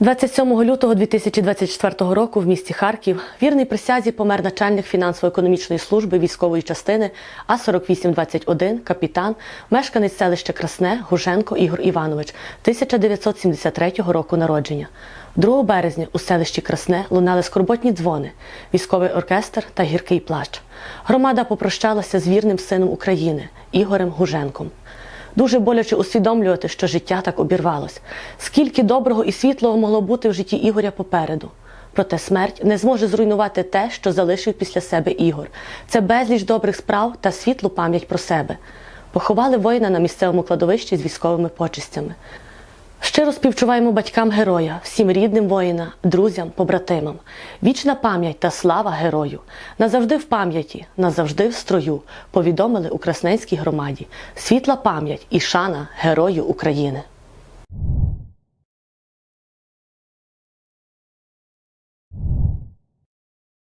27 лютого 2024 року в місті Харків вірний присязі помер начальник фінансово-економічної служби військової частини А4821, капітан, мешканець селища Красне Гуженко Ігор Іванович, 1973 року народження. 2 березня у селищі Красне лунали скорботні дзвони, військовий оркестр та гіркий плач. Громада попрощалася з вірним сином України Ігорем Гуженком. Дуже боляче усвідомлювати, що життя так обірвалось. Скільки доброго і світлого могло бути в житті Ігоря попереду. Проте смерть не зможе зруйнувати те, що залишив після себе Ігор. Це безліч добрих справ та світлу пам'ять про себе. Поховали воїна на місцевому кладовищі з військовими почестями. Щиро співчуваємо батькам героя, всім рідним воїна, друзям, побратимам. Вічна пам'ять та слава герою. Назавжди в пам'яті, назавжди в строю, повідомили у Красненській громаді. Світла пам'ять і шана герою України.